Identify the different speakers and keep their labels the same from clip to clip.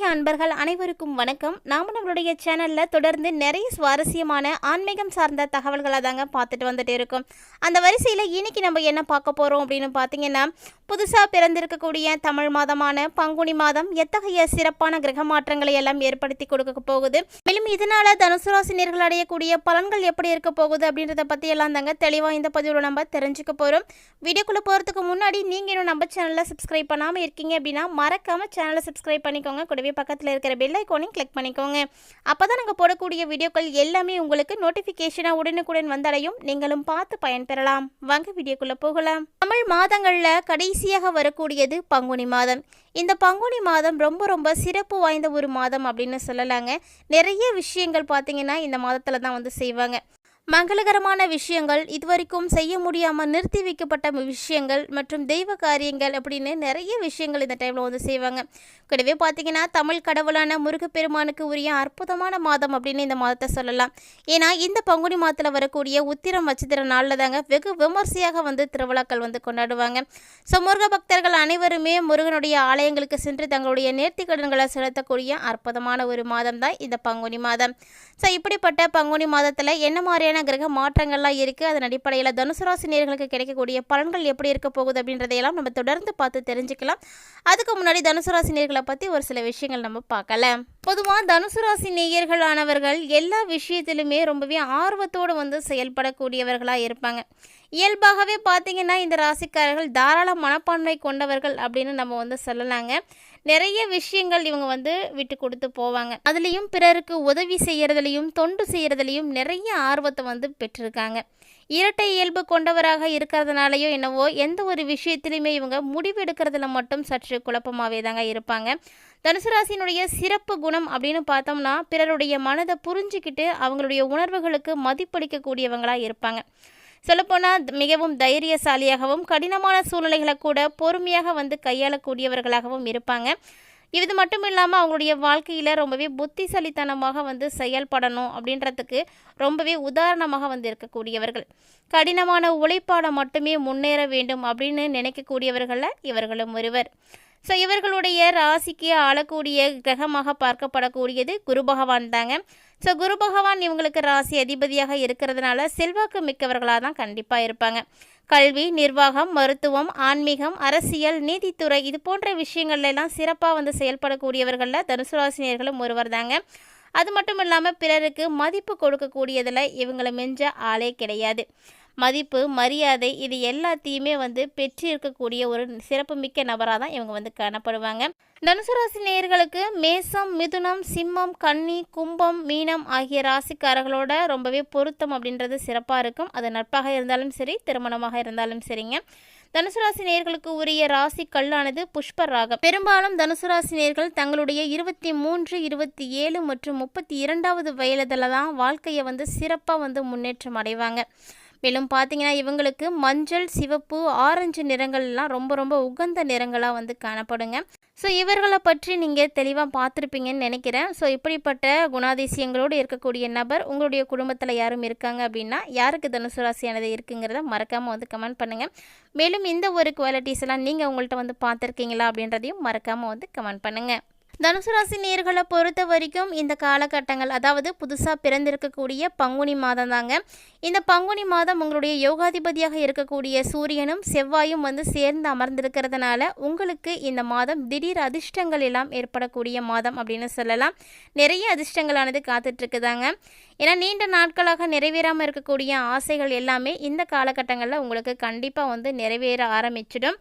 Speaker 1: ஆன்மீக அன்பர்கள் அனைவருக்கும் வணக்கம். நாம நம்மளுடைய சேனலில் தொடர்ந்து நிறைய சுவாரஸ்யமான ஆன்மீகம் சார்ந்த தகவல்களை தாங்க பார்த்துட்டு வந்துட்டு இருக்கோம். அந்த வரிசையில் இன்னைக்கு நம்ம என்ன பார்க்க போகிறோம் அப்படின்னு பார்த்தீங்கன்னா புதுசாக பிறந்திருக்கக்கூடிய தமிழ் மாதமான பங்குனி மாதம் எத்தகைய சிறப்பான கிரக மாற்றங்களை எல்லாம் ஏற்படுத்தி கொடுக்க போகுது? மேலும் இதனால தனுசு ராசினியர்கள் அடையக்கூடிய பலன்கள் எப்படி இருக்க போகுது அப்படின்றத பற்றி எல்லாம் தாங்க தெளிவாக இந்த பதிவில் நம்ம தெரிஞ்சுக்க போகிறோம் வீடியோக்குள்ளே போகிறதுக்கு முன்னாடி நீங்கள் இன்னும் நம்ம சேனலை சப்ஸ்கிரைப் பண்ணாமல் இருக்கீங்க அப்படின்னா மறக்காம சேனலை சப்ஸ்கிரைப் பண்ணிக்கோங்க. கூடவே பக்கத்தில் இருக்கிற பெல் ஐக்கோனையும் கிளிக் பண்ணிக்கோங்க. அப்பதான் நாங்கள் போடக்கூடிய வீடியோக்கள் எல்லாமே உங்களுக்கு நோட்டிஃபிகேஷனாக உடனுக்குடன் வந்தடையும். நீங்களும் பார்த்து பயன்பெறலாம். வாங்க வீடியோக்குள்ள போகலாம். தமிழ் மாதங்கள்ல கடைசியாக வரக்கூடியது பங்குனி மாதம். இந்த பங்குனி மாதம் ரொம்ப ரொம்ப சிறப்பு வாய்ந்த ஒரு மாதம் அப்படின்னு சொல்லலாங்க. நிறைய விஷயங்கள் பார்த்தீங்கன்னா இந்த மாதத்தில் தான் வந்து செய்வாங்க. மங்களகரமான விஷயங்கள் இதுவரைக்கும் செய்ய முடியாமல் நிறுத்தி வைக்கப்பட்ட விஷயங்கள் மற்றும் தெய்வ காரியங்கள் அப்படின்னு நிறைய விஷயங்கள் இந்த டைமில் வந்து செய்வாங்க. கூடவே பார்த்தீங்கன்னா தமிழ் கடவுளான முருகப்பெருமானுக்கு உரிய அற்புதமான மாதம் அப்படின்னு இந்த மாதத்தை சொல்லலாம். ஏன்னா இந்த பங்குனி மாதத்தில் வரக்கூடிய உத்திரம் நட்சத்திர நாளில் தாங்க வெகு விமர்சையாக வந்து திருவிழாக்கள் வந்து கொண்டாடுவாங்க. ஸோ முருக பக்தர்கள் அனைவருமே முருகனுடைய ஆலயங்களுக்கு சென்று தங்களுடைய நேர்த்தி கடன்களை செலுத்தக்கூடிய அற்புதமான ஒரு மாதம் தான் இந்த பங்குனி மாதம். ஸோ இப்படிப்பட்ட பங்குனி மாதத்தில் என்ன மாதிரியான கிரக மாற்றங்கள்லாம் இருக்குது அதன் அடிப்படையில் தனுசு ராசி கிடைக்கக்கூடிய பலன்கள் எப்படி இருக்க போகுது அப்படின்றதையெல்லாம் நம்ம தொடர்ந்து பார்த்து தெரிஞ்சுக்கலாம். அதுக்கு முன்னாடி தனுசு ராசி பற்றி ஒரு சில விஷயங்கள் நம்ம பார்க்கலாம் பொதுவாக தனுசு ராசி நேயர்களானவர்கள் எல்லா விஷயத்திலுமே ரொம்பவே ஆர்வத்தோடு வந்து செயல்படக்கூடியவர்களாக இருப்பாங்க. இயல்பாகவே பார்த்தீங்கன்னா இந்த ராசிக்காரர்கள் தாராள மனப்பான்மை கொண்டவர்கள் அப்படின்னு நம்ம வந்து சொல்லலாங்க. நிறைய விஷயங்கள் இவங்க வந்து விட்டு கொடுத்து போவாங்க. அதுலேயும் பிறருக்கு உதவி செய்கிறதுலையும் தொண்டு செய்கிறதுலையும் நிறைய ஆர்வத்தை வந்து பெற்றிருக்காங்க. இரட்டை இயல்பு கொண்டவராக இருக்கிறதுனாலையோ என்னவோ எந்த ஒரு விஷயத்திலையுமே இவங்க முடிவெடுக்கிறதுல மட்டும் சற்று குழப்பமாகவே தாங்க இருப்பாங்க. தனுசு ராசியினுடைய சிறப்பு குணம் அப்படின்னு பார்த்தோம்னா பிறருடைய மனதை புரிஞ்சுக்கிட்டு அவங்களுடைய உணர்வுகளுக்கு மதிப்பளிக்கக்கூடியவங்களாக இருப்பாங்க. சொல்லப்போனால் மிகவும் தைரியசாலியாகவும் கடினமான சூழ்நிலைகளை கூட பொறுமையாக வந்து கையாளக்கூடியவர்களாகவும் இருப்பாங்க. இது மட்டும் இல்லாமல் அவங்களுடைய வாழ்க்கையில் ரொம்பவே புத்திசாலித்தனமாக வந்து செயல்படணும் அப்படின்றதுக்கு ரொம்பவே உதாரணமாக வந்து இருக்கக்கூடியவர்கள். கடினமான உழைப்பாட மட்டுமே முன்னேற வேண்டும் அப்படின்னு நினைக்கக்கூடியவர்களில் இவர்களும் ஒருவர். ஸோ இவர்களுடைய ராசிக்கு ஆளக்கூடிய கிரகமாக பார்க்கப்படக்கூடியது குரு பகவான் தாங்க. ஸோ குரு பகவான் இவங்களுக்கு ராசி அதிபதியாக இருக்கிறதுனால செல்வாக்கு மிக்கவர்களாக தான் கண்டிப்பாக இருப்பாங்க. கல்வி நிர்வாகம் மருத்துவம் ஆன்மீகம் அரசியல் நீதித்துறை இது போன்ற விஷயங்கள்லாம் சிறப்பாக வந்து செயல்படக்கூடியவர்களில் தனுசு ராசினியர்களும் ஒருவர் தாங்க. அது மட்டும் இல்லாமல் பிறருக்கு மதிப்பு கொடுக்கக்கூடியதில் இவங்களை மிஞ்ச ஆளே கிடையாது. மதிப்பு மரியாதை இது எல்லாத்தையுமே வந்து பெற்றிருக்கக்கூடிய ஒரு சிறப்புமிக்க நபராக தான் இவங்க வந்து காணப்படுவாங்க. தனுசு ராசி நேயர்களுக்கு மேசம் மிதுனம் சிம்மம் கன்னி கும்பம் மீனம் ஆகிய ராசிக்காரர்களோட ரொம்பவே பொருத்தம் அப்படின்றது சிறப்பாக இருக்கும். அது நட்பாக இருந்தாலும் சரி திருமணமாக இருந்தாலும் சரிங்க. தனுசு ராசி நேர்களுக்கு உரிய ராசி கல்லானது புஷ்ப ராகம். பெரும்பாலும் தனுசு ராசி நேர்கள் தங்களுடைய இருபத்தி மூன்று இருபத்தி ஏழு மற்றும் முப்பத்தி இரண்டாவது வயதில் தான் வாழ்க்கையை வந்து சிறப்பாக வந்து முன்னேற்றம் அடைவாங்க. மேலும் பார்த்தீங்கன்னா இவங்களுக்கு மஞ்சள் சிவப்பு ஆரஞ்சு நிறங்கள்லாம் ரொம்ப ரொம்ப உகந்த நிறங்களாக வந்து காணப்படுங்க. ஸோ இவர்களை பற்றி நீங்கள் தெளிவாக பார்த்துருப்பீங்கன்னு நினைக்கிறேன். ஸோ இப்படிப்பட்ட குணாதிசயங்களோடு இருக்கக்கூடிய நபர் உங்களுடைய குடும்பத்தில் யாரும் இருக்காங்க அப்படின்னா யாருக்கு தனுசு ராசியானது இருக்குங்கிறத மறக்காமல் வந்து கமெண்ட் பண்ணுங்கள் மேலும் இந்த ஒரு குவாலிட்டிஸ் எல்லாம் நீங்கள் உங்கள்கிட்ட வந்து பார்த்துருக்கீங்களா அப்படின்றதையும் மறக்காமல் வந்து கமெண்ட் பண்ணுங்கள் தனுசு ராசி நேர்களை பொறுத்த வரைக்கும் இந்த காலகட்டங்கள் அதாவது புதுசாக பிறந்திருக்கக்கூடிய பங்குனி மாதம் தாங்க. இந்த பங்குனி மாதம் உங்களுடைய யோகாதிபதியாக இருக்கக்கூடிய சூரியனும் செவ்வாயும் வந்து சேர்ந்து அமர்ந்திருக்கிறதுனால உங்களுக்கு இந்த மாதம் திடீர் அதிர்ஷ்டங்கள் எல்லாம் ஏற்படக்கூடிய மாதம் அப்படின்னு சொல்லலாம். நிறைய அதிர்ஷ்டங்களானது காத்துட்ருக்குதாங்க. ஏன்னா நீண்ட நாட்களாக நிறைவேறாமல் இருக்கக்கூடிய ஆசைகள் எல்லாமே இந்த காலகட்டங்களில் உங்களுக்கு கண்டிப்பாக வந்து நிறைவேற ஆரம்பிச்சிடும்.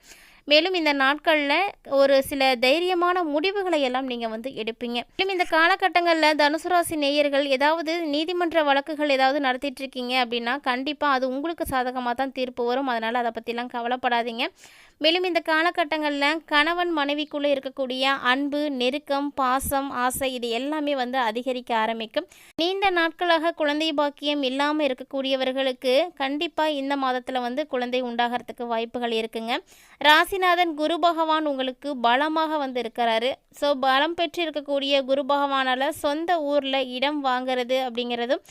Speaker 1: மேலும் இந்த நாட்களில் ஒரு சில தைரியமான முடிவுகளை எல்லாம் நீங்கள் வந்து எடுப்பீங்க. மேலும் இந்த காலகட்டங்களில் தனுசு ராசி நேயர்கள் ஏதாவது நீதிமன்ற வழக்குகள் ஏதாவது நடத்திட்டு இருக்கீங்க அப்படின்னா கண்டிப்பாக அது உங்களுக்கு சாதகமாக தான் தீர்ப்பு வரும். அதனால் அதை பற்றிலாம் கவலைப்படாதீங்க. மேலும் இந்த காலகட்டங்களில் கணவன் மனைவிக்குள்ளே இருக்கக்கூடிய அன்பு நெருக்கம் பாசம் ஆசை இது எல்லாமே வந்து அதிகரிக்க ஆரம்பிக்கும். நீண்ட நாட்களாக குழந்தை பாக்கியம் இல்லாமல் இருக்கக்கூடியவர்களுக்கு கண்டிப்பாக இந்த மாதத்தில் வந்து குழந்தை உண்டாகிறதுக்கு வாய்ப்புகள் இருக்குங்க. ராசிநாதன் குரு பகவான் உங்களுக்கு பலமாக வந்து இருக்கிறாரு ஸோ பலம் பெற்று இருக்கக்கூடிய குரு பகவானால் சொந்த ஊரில் இடம் வாங்குறது அப்படிங்கிறதும்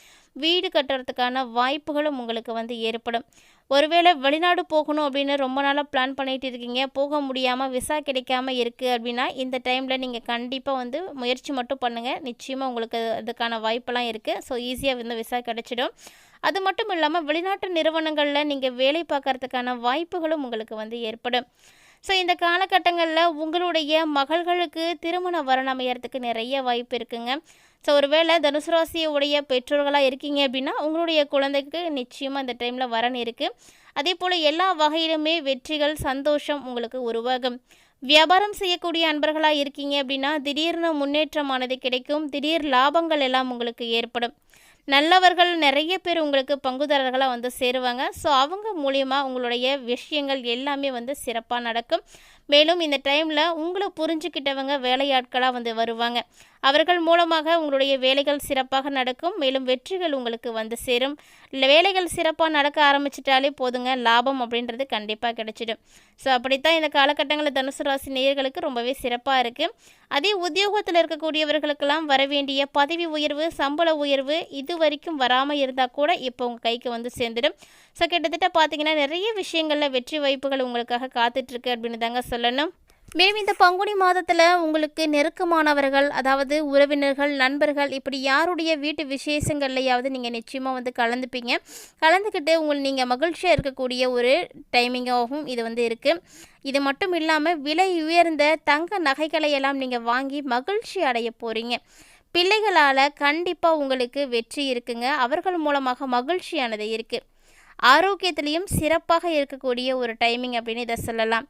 Speaker 1: வீடு கட்டுறதுக்கான வாய்ப்புகளும் உங்களுக்கு வந்து ஏற்படும். ஒருவேளை வெளிநாடு போகணும் அப்படின்னு ரொம்ப நாளாக பிளான் பண்ணிட்டு இருக்கீங்க. போக முடியாமல் விசா கிடைக்காம இருக்குது அப்படின்னா இந்த டைமில் நீங்கள் கண்டிப்பாக வந்து முயற்சி மட்டும் பண்ணுங்கள் நிச்சயமாக உங்களுக்கு அதுக்கான வாய்ப்பெல்லாம் இருக்குது ஸோ ஈஸியாக வந்து விசா கிடைச்சிடும். அது மட்டும் இல்லாமல் வெளிநாட்டு நிறுவனங்களில் நீங்கள் வேலை பார்க்கறதுக்கான வாய்ப்புகளும் உங்களுக்கு வந்து ஏற்படும். ஸோ இந்த காலகட்டங்களில் உங்களுடைய மகள்களுக்கு திருமண வரன் அமையறதுக்கு நிறைய வாய்ப்பு இருக்குங்க. ஸோ ஒருவேளை தனுசு ராசியை பெற்றோர்களாக இருக்கீங்க அப்படின்னா உங்களுடைய குழந்தைக்கு நிச்சயமாக இந்த டைமில் வரன் இருக்குது அதே போல் எல்லா வகையிலுமே வெற்றிகள் சந்தோஷம் உங்களுக்கு உருவாகும். வியாபாரம் செய்யக்கூடிய அன்பர்களாக இருக்கீங்க அப்படின்னா திடீர்னு முன்னேற்றமானது கிடைக்கும். திடீர் லாபங்கள் எல்லாம் உங்களுக்கு ஏற்படும். நல்லவர்கள் நிறைய பேர் உங்களுக்கு பங்குதாரர்களாக வந்து சேருவாங்க. ஸோ அவங்க மூலியமாக உங்களுடைய விஷயங்கள் எல்லாமே வந்து சிறப்பாக நடக்கும். மேலும் இந்த டைமில் உங்களை புரிஞ்சுக்கிட்டவங்க வேலையாட்களாக வந்து வருவாங்க. அவர்கள் மூலமாக உங்களுடைய வேலைகள் சிறப்பாக நடக்கும். மேலும் வெற்றிகள் உங்களுக்கு வந்து சேரும். இல்லை வேலைகள் சிறப்பாக நடக்க ஆரம்பிச்சிட்டாலே போதுங்க. லாபம் அப்படின்றது கண்டிப்பாக கிடைச்சிடும். ஸோ அப்படித்தான் இந்த காலகட்டங்களில் தனுசு ராசி நேயர்களுக்கு ரொம்பவே சிறப்பாக இருக்குது அதே உத்தியோகத்தில் இருக்கக்கூடியவர்களுக்கெல்லாம் வர வேண்டிய பதவி உயர்வு சம்பள உயர்வு இது வரைக்கும் வராமல் இருந்தால் கூட இப்போ உங்கள் கைக்கு வந்து சேர்ந்துடும். ஸோ கிட்டத்தட்ட பார்த்தீங்கன்னா நிறைய விஷயங்களில் வெற்றி வாய்ப்புகள் உங்களுக்காக காத்துட்ருக்கு அப்படின்னு தாங்க சொல்லணும். மேலும் இந்த பங்குனி மாதத்தில் உங்களுக்கு நெருக்கமானவர்கள் அதாவது உறவினர்கள் நண்பர்கள் இப்படி யாருடைய வீட்டு விசேஷங்கள்லையாவது நீங்கள் நிச்சயமாக வந்து கலந்துப்பீங்க. கலந்துக்கிட்டு உங்கள் நீங்கள் மகிழ்ச்சியாக இருக்கக்கூடிய ஒரு டைமிங்காகவும் இது வந்து இருக்குது இது மட்டும் இல்லாமல் விலை உயர்ந்த தங்க நகைகளை எல்லாம் நீங்கள் வாங்கி மகிழ்ச்சி அடைய போகிறீங்க பிள்ளைகளால் கண்டிப்பாக உங்களுக்கு வெற்றி இருக்குங்க. அவர்கள் மூலமாக மகிழ்ச்சியானது இருக்குது ஆரோக்கியத்திலையும் சிறப்பாக இருக்கக்கூடிய ஒரு டைமிங் அப்படின்னு இதை சொல்லலாம்.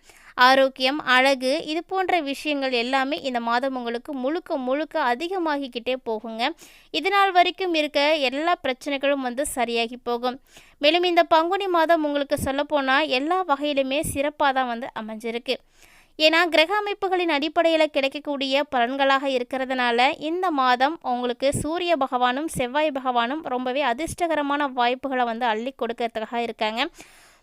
Speaker 1: ஆரோக்கியம் அழகு இது போன்ற விஷயங்கள் எல்லாமே இந்த மாதம் உங்களுக்கு முழுக்க முழுக்க அதிகமாகிக்கிட்டே போகுங்க. இதனால் வரைக்கும் இருக்க எல்லா பிரச்சனைகளும் வந்து சரியாகி போகும். மேலும் இந்த பங்குனி மாதம் உங்களுக்கு சொல்லப்போனால் எல்லா வகையிலுமே சிறப்பாக தான் வந்து அமைஞ்சிருக்கு. ஏன்னா கிரக அமைப்புகளின் அடிப்படையில் கிடைக்கக்கூடிய பலன்களாக இருக்கிறதுனால இந்த மாதம் உங்களுக்கு சூரிய பகவானும் செவ்வாய் பகவானும் ரொம்பவே அதிர்ஷ்டகரமான வாய்ப்புகளை வந்து அள்ளி கொடுக்கறதுக்காக இருக்காங்க.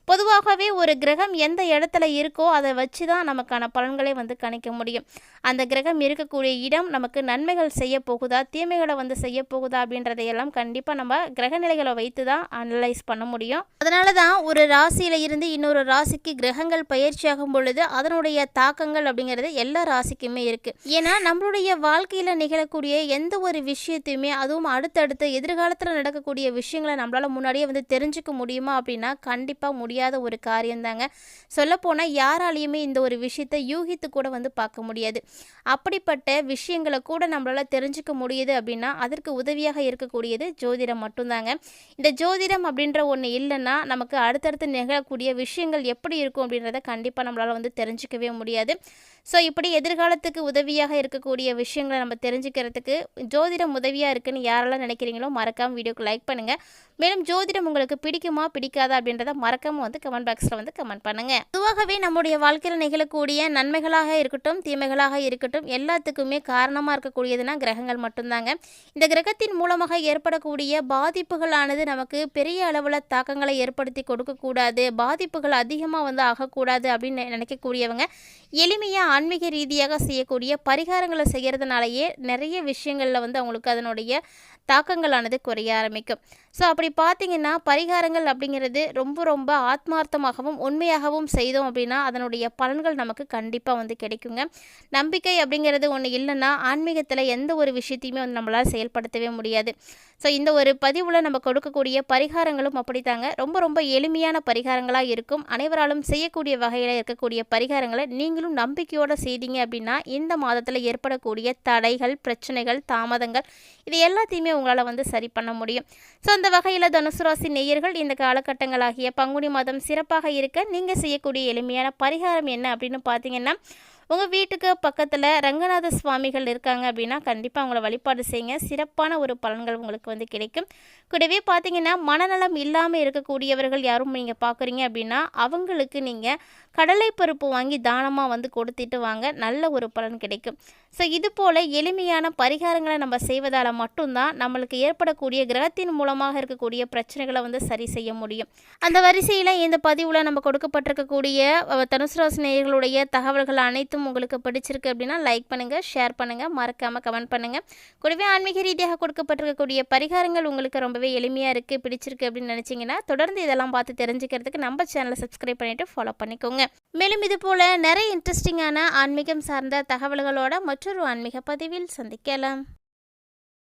Speaker 1: பொதுவாகவே ஒரு கிரகம் எந்த இடத்துல இருக்கோ அதை வச்சு தான் நமக்கான பலன்களை வந்து கணிக்க முடியும். அந்த கிரகம் இருக்கக்கூடிய இடம் நமக்கு நன்மைகள் செய்ய போகுதா தீமைகளை வந்து செய்ய போகுதா அப்படின்றதையெல்லாம் கண்டிப்பாக நம்ம கிரக நிலைகளை வைத்து தான் அனலைஸ் பண்ண முடியும். அதனால தான் ஒரு ராசியில் இருந்து இன்னொரு ராசிக்கு கிரகங்கள் பயிற்சியாகும் பொழுது அதனுடைய தாக்கங்கள் அப்படிங்கிறது எல்லா ராசிக்குமே இருக்குது ஏன்னா நம்மளுடைய வாழ்க்கையில் நிகழக்கூடிய எந்த ஒரு விஷயத்தையுமே அதுவும் அடுத்தடுத்து எதிர்காலத்தில் நடக்கக்கூடிய விஷயங்களை நம்மளால் முன்னாடியே வந்து தெரிஞ்சுக்க முடியுமா அப்படின்னா கண்டிப்பாக முடியும் முடியாத ஒரு காரியம்தாங்க சொல்லப்போனால் யாராலையுமே இந்த ஒரு விஷயத்தை யூகித்து கூட வந்து பார்க்க முடியாது. அப்படிப்பட்ட விஷயங்களை கூட நம்மளால் தெரிஞ்சுக்க முடியுது அப்படின்னா அதற்கு உதவியாக இருக்கக்கூடியது ஜோதிடம் மட்டும்தாங்க இந்த ஜோதிடம் அப்படின்ற ஒன்று இல்லைன்னா நமக்கு அடுத்தடுத்து நிகழக்கூடிய விஷயங்கள் எப்படி இருக்கும் அப்படின்றத கண்டிப்பாக நம்மளால் வந்து தெரிஞ்சுக்கவே முடியாது. ஸோ இப்படி எதிர்காலத்துக்கு உதவியாக இருக்கக்கூடிய விஷயங்களை நம்ம தெரிஞ்சுக்கிறதுக்கு ஜோதிடம் உதவியாக இருக்குன்னு யாரெல்லாம் நினைக்கிறீங்களோ மறக்காமல் வீடியோக்கு லைக் பண்ணுங்கள் மேலும் ஜோதிடம் உங்களுக்கு பிடிக்குமா பிடிக்காதா அப்படின்றத மறக்காமல் வந்து கமெண்ட் பாக்ஸில் வந்து கமெண்ட் பண்ணுங்கள் பொதுவாகவே நம்முடைய வாழ்க்கையில் நிகழக்கூடிய நன்மைகளாக இருக்கட்டும் தீமைகளாக இருக்கட்டும் எல்லாத்துக்குமே காரணமாக இருக்கக்கூடியதுனா கிரகங்கள் மட்டும்தாங்க. இந்த கிரகத்தின் மூலமாக ஏற்படக்கூடிய பாதிப்புகளானது நமக்கு பெரிய அளவில் தாக்கங்களை ஏற்படுத்தி கொடுக்கக்கூடாது பாதிப்புகள் அதிகமாக வந்து ஆகக்கூடாது அப்படின்னு நினைக்கக்கூடியவங்க எளிமையாக ஆன்மீக ரீதியாக செய்யக்கூடிய பரிகாரங்களை செய்கிறதுனாலேயே நிறைய விஷயங்களில் வந்து அவங்களுக்கு அதனுடைய தாக்கங்களானது குறைய ஆரம்பிக்கும். ஸோ அப்படி பார்த்தீங்கன்னா பரிகாரங்கள் அப்படிங்கிறது ரொம்ப ரொம்ப ஆத்மார்த்தமாகவும் உண்மையாகவும் செய்தோம் அப்படின்னா அதனுடைய பலன்கள் நமக்கு கண்டிப்பாக வந்து கிடைக்குங்க. நம்பிக்கை அப்படிங்கிறது ஒன்று இல்லைன்னா ஆன்மீகத்தில் எந்த ஒரு விஷயத்தையுமே வந்து நம்மளால் செயல்படுத்தவே முடியாது. ஸோ இந்த ஒரு பதிவில் நம்ம கொடுக்கக்கூடிய பரிகாரங்களும் அப்படித்தாங்க. ரொம்ப ரொம்ப எளிமையான பரிகாரங்களாக இருக்கும். அனைவராலும் செய்யக்கூடிய வகையில் இருக்கக்கூடிய பரிகாரங்களை நீங்களும் நம்பிக்கையோடு செய்தீங்க அப்படின்னா இந்த மாதத்தில் ஏற்படக்கூடிய தடைகள் பிரச்சனைகள் தாமதங்கள் இது எல்லாத்தையுமே உங்களால் வந்து சரி பண்ண முடியும். ஸோ அந்த வகையில் தனுசு ராசி நேயர்கள் இந்த காலகட்டங்களாகிய பங்குனி மாதம் சிறப்பாக இருக்க நீங்கள் செய்யக்கூடிய எளிமையான பரிகாரம் என்ன அப்படின்னு பார்த்தீங்கன்னா உங்கள் வீட்டுக்கு பக்கத்தில் ரங்கநாத சுவாமிகள் இருக்காங்க அப்படின்னா கண்டிப்பாக அவங்கள வழிபாடு செய்யுங்க. சிறப்பான ஒரு பலன்கள் உங்களுக்கு வந்து கிடைக்கும். கூடவே பார்த்தீங்கன்னா மனநலம் இல்லாமல் இருக்கக்கூடியவர்கள் யாரும் நீங்கள் பார்க்குறீங்க அப்படின்னா அவங்களுக்கு நீங்கள் கடலை பருப்பு வாங்கி தானமாக வந்து கொடுத்துட்டு வாங்க. நல்ல ஒரு பலன் கிடைக்கும். ஸோ இது போல் எளிமையான பரிகாரங்களை நம்ம செய்வதால் மட்டும்தான் நம்மளுக்கு ஏற்படக்கூடிய கிரகத்தின் மூலமாக இருக்கக்கூடிய பிரச்சனைகளை வந்து சரி செய்ய முடியும். அந்த வரிசையில் இந்த பதிவில் நம்ம கொடுக்கப்பட்டிருக்கக்கூடிய அஹ், தனுசு தகவல்கள் அனைத்தும் உங்களுக்கு பிடிச்சிருக்கு அப்படின்னா லைக் பண்ணுங்கள் ஷேர் பண்ணுங்கள் மறக்காமல் கமெண்ட் பண்ணுங்கள் கூடவே ஆன்மீக ரீதியாக கொடுக்கப்பட்டிருக்கக்கூடிய பரிகாரங்கள் உங்களுக்கு ரொம்பவே எளிமையாக இருக்குது பிடிச்சிருக்கு அப்படின்னு நினச்சிங்கன்னா தொடர்ந்து இதெல்லாம் பார்த்து தெரிஞ்சுக்கிறதுக்கு நம்ம சேனலை சப்ஸ்கிரைப் பண்ணிவிட்டு ஃபாலோ பண்ணிக்கோங்க. மேலும் இது போல் நிறைய இன்ட்ரெஸ்டிங்கான ஆன்மீகம் சார்ந்த தகவல்களோட மற்றொரு ஆன்மீக பதிவில் சந்திக்கலாம்.